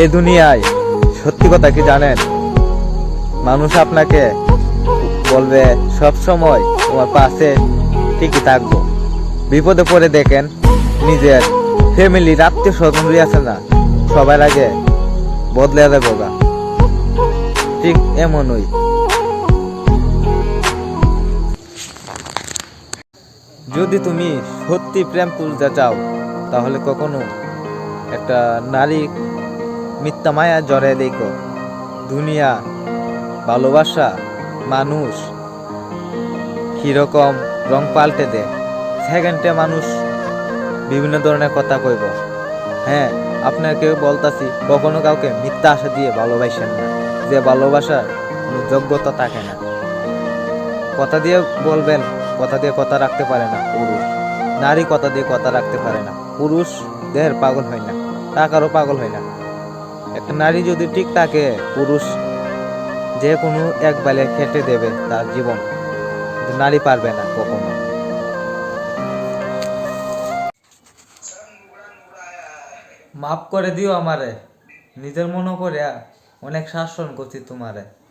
এই দুনিয়ায় সত্যি কথা কি জানেন? মানুষ আপনাকে বলবে, সব সময় তোমার পাশে ঠিকই থাকব। বিপদে পড়ে দেখেন, নিজের ফ্যামিলির আত্মীয় স্বজন আছে না সবার আগে বদলে দেবো গা। ঠিক এমনই। যদি তুমি সত্যি প্রেম তুলতে চাও, তাহলে কখনো একটা নারী মিথ্যা মায়া জড়ে দেখো। দুনিয়া, ভালোবাসা, মানুষ। কীরকম রং পাল্টে দে। সেকেন্ডে মানুষ বিভিন্ন ধরনের কথা কইব। হ্যাঁ আপনাকে বলতাছি, কখনো কাউকে মিথ্যা আশা দিয়ে ভালোবাসেন না। যে ভালোবাসার কোনো যোগ্যতা থাকে না। কথা দিয়ে বলবেন, কথা দিয়ে কথা রাখতে পারে না। পুরুষ, নারী কথা দিয়ে কথা রাখতে পারে না। পুরুষ দেহের পাগল হয় না, টাকারও পাগল হয় না। একটা নারী যদি ঠিক থাকে, পুরুষ যে কোনো এক বেলে খেটে দেবে তার জীবন। নারী পারবে না কখনো। মাফ করে দিও আমারে। নিজের মনে করে অনেক শাসন করছি তোমারে।